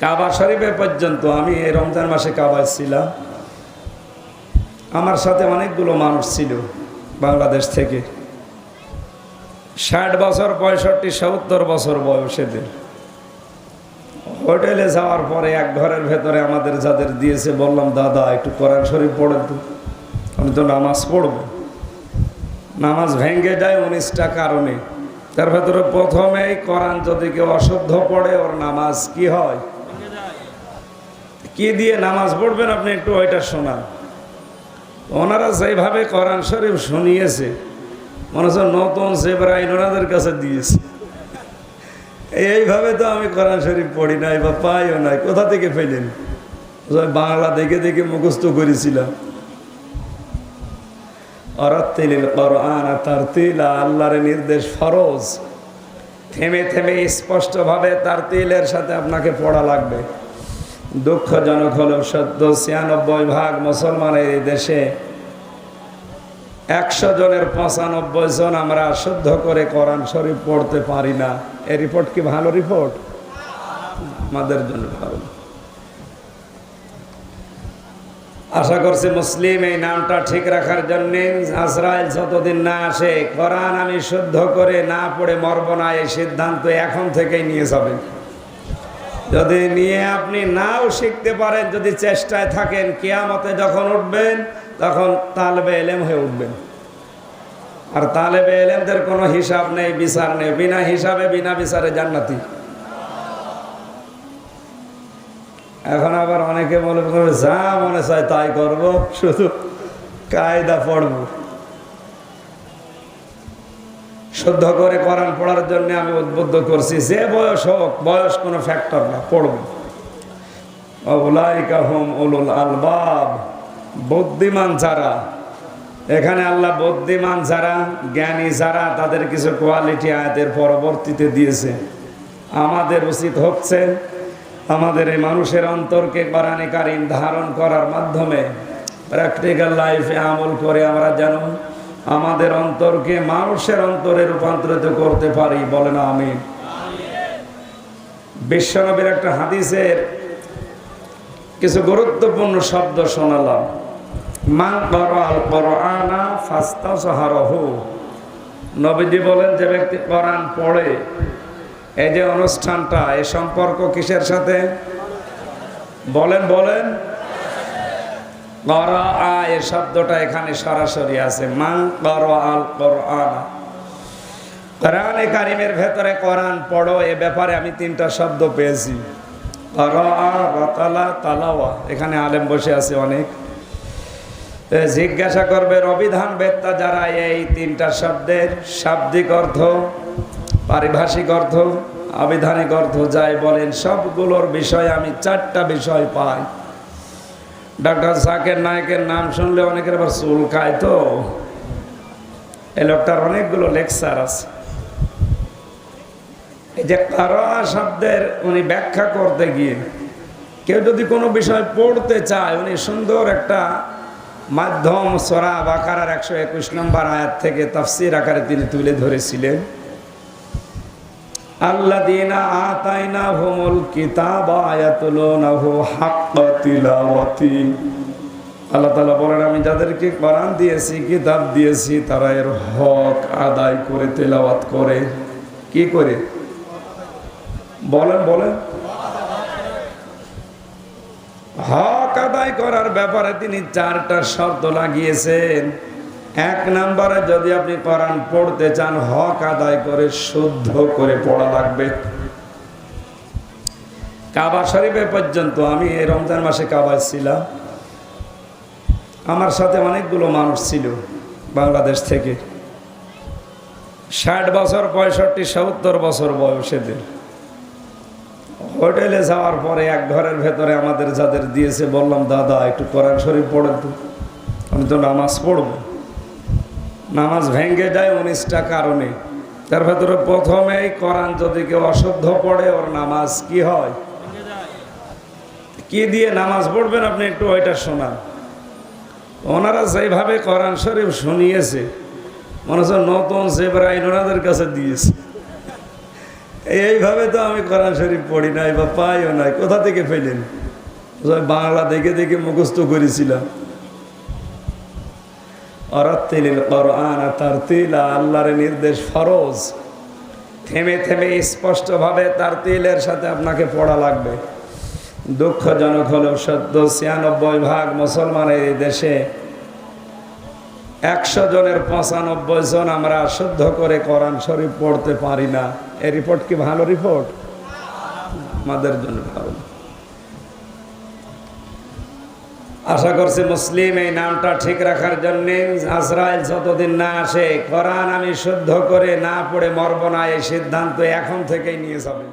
কাবা শরীফে পর্যন্ত আমি এই রমজান মাসে কাবায় ছিলাম। আমার সাথে অনেকগুলো মানুষ ছিল বাংলাদেশ থেকে। ষাট বছর, পঁয়ষট্টি, সত্তর বছর বয়সেদের হোটেলে যাওয়ার পরে এক ঘরের ভেতরে আমাদের যাদের দিয়েছে, বললাম, দাদা, একটু কোরআন শরীফ পড়েন তো। আমি তো নামাজ পড়ব। নামাজ ভেঙে যায় উনিশটা কারণে। তার ভেতরে প্রথমেই কোরআন যদি কেউ অশুদ্ধ পড়ে, ওর নামাজ কি হয়? কি দিয়ে নামাজ পড়বেন আপনি একটু ওইটা শোনান। ওনারা যেভাবে কোরআন শরীফ শুনিয়েছে, মনে হচ্ছে নতুন জেবরাইন ওনাদের কাছে দিয়েছে। এইভাবে তো আমি কোরআন শরীফ পড়ি নাই বা পাইও নাই, কোথা থেকে পেলেন? বাংলা দেখে দেখে মুখস্থ করেছিলাম। অরাত্তিলিল কোরআন তার তিলা নির্দেশ ফরজ। থেমে থেমে স্পষ্টভাবে তার তিলের সাথে আপনাকে পড়া লাগবে। দুঃখজনক হলেও সত্য, ছিয়ানব্বই ভাগ মুসলমানের এই দেশে একশো জনের পঁচানব্বই জন আমরা শুদ্ধ করে কোরআন শরীফ পড়তে পারি না। এই রিপোর্ট কি ভালো রিপোর্ট? আমাদের জন্য ভালো। আশা করছি মুসলিম এই নামটা ঠিক রাখার জন্য আজরাইল যতদিন না আসে, কোরআন আমি শুদ্ধ করে না পড়ে মরব না, এই সিদ্ধান্ত এখন থেকেই নিয়ে যাবেন। যদি নিয়ে আপনি নাও শিখতে পারেন, যদি চেষ্টায় থাকেন, কেয়ামতে যখন উঠবেন, তখন তালবে এলেম হয়ে উঠবেন। আর তালেবে এলেমদের কোনো হিসাব নেই, বিচার নেই, বিনা হিসাবে, বিনা বিচারে জান্নাতি। এখন আবার অনেকে মনে করবে, যা মনে চায় তাই করব, শুধু কায়দা পড়ব। শুদ্ধ করে কোরআন পড়ার জন্য আমি উদ্বুদ্ধ করছি, যে বয়স হোক, বয়স কোনো ফ্যাক্টর না, পড়ব। হোম উলুল আলবাব, বুদ্ধিমান যারা, এখানে আল্লাহ বুদ্ধিমান যারা, জ্ঞানী যারা, তাদের কিছু কোয়ালিটি আয়াতের পরবর্তীতে দিয়েছে। আমাদের উচিত হচ্ছে আমাদের এই মানুষের অন্তরকে কোরআনে ধারণ করার মাধ্যমে প্র্যাকটিক্যাল লাইফে আমল করে আমরা যেন আমাদের অন্তরকে মানুষের অন্তরে রূপান্তরিত করতে পারি, বলে না আমি বিশ্বনবীর একটা হাদিসের কিছু গুরুত্বপূর্ণ শব্দ শোনালাম। সাহারহু নবীজি বলেন, যে ব্যক্তি কোরআন পড়ে, এই যে অনুষ্ঠানটা, এ সম্পর্ক কিসের সাথে? বলেন বলেন। করা এ শব্দটা এখানে সরাসরি আছে। মান কর আল কোরআন। কোরআনে কারিমের ভেতরে কোরআন পড়ো, এ ব্যাপারে আমি তিনটা শব্দ পেয়েছি। করা রতালা তালাওয়া এখানে আলেম বসে আছে অনেক। জিজ্ঞাসা করবে অভিধান বেত্তা যারা, এই তিনটা শব্দের শাব্দিক অর্থ, পারিভাষিক অর্থ, আবিধানিক অর্থ যাই বলেন, সবগুলোর বিষয়ে আমি চারটা বিষয় পাই। ডক্টর জাকের নায়কের নাম শুনলে অনেকের আবার চুল খায় তো। এই লোকটার অনেকগুলো লেকচার আছে। এই যে কারা শব্দের উনি ব্যাখ্যা করতে গিয়ে কেউ যদি কোনো বিষয় পড়তে চায়, উনি সুন্দর একটা মাধ্যম সরা বাকারার একশো একুশ নম্বর আয়াত থেকে তাফসির আকারে তিনি তুলে ধরেছিলেন। আমি যাদেরকে কোরআন দিয়েছি, কিতাব দিয়েছি, তারা এর হক আদায় করে, তেলাওয়াত করে। কি করে? বলেন বলেন। হক আদায় করার ব্যাপারে তিনি চারটা শর্ত লাগিয়েছেন। এক নম্বরে যদি আপনি কোরআন পড়তে চান, হক আদায় করে, শুদ্ধ করে পড়া লাগবে। কাবা শরীফে পর্যন্ত আমি এই রমজান মাসে কাবায় ছিলাম। আমার সাথে অনেকগুলো মানুষ ছিল বাংলাদেশ থেকে। ষাট বছর, পঁয়ষট্টি, সত্তর বছর বয়সেদের হোটেলে যাওয়ার পরে এক ঘরের ভেতরে আমাদের যাদের দিয়েছে, বললাম, দাদা, একটু কোরআন শরীফ পড়ে তো। আমি তো নামাজ পড়ব। নামাজ ভেঙে যায় উনিশটা কারণে। তার ভেতরে প্রথমেই কোরআন যদি কেউ অশুদ্ধ পড়ে, ওর নামাজ কি হয়? কি দিয়ে নামাজ পড়বেন আপনি একটু ওইটা শোনান। ওনারা যেভাবে কোরআন শরীফ শুনিয়েছে, মনে হচ্ছে নতুন জেবরাইন ওনাদের কাছে দিয়েছে। এইভাবে তো আমি কোরআন শরীফ পড়ি নাই বা পাইও নাই। কোথা থেকে পেলেন? বাংলা দেখে দেখে মুখস্থ করেছিলাম। আল্লাহর নির্দেশ ফরজ। থেমে থেমে স্পষ্টভাবে তার তিলের সাথে আপনাকে পড়া লাগবে। দুঃখজনক হলেও সত্য, ছিয়ানব্বই ভাগ মুসলমানের এই দেশে একশো জনের পঁচানব্বই জন আমরা শুদ্ধ করে কোরআন শরীফ পড়তে পারি না। এই রিপোর্ট কি ভালো রিপোর্ট? আমাদের জন্য ভালো না। আশা করছে মুসলিম এই নামটা ঠিক রাখার জন্যে আজরায়েল যতদিন না আসে, কোরআন আমি শুদ্ধ করে না পড়ে মরব না, এই সিদ্ধান্ত এখন থেকেই নিয়ে যাবে।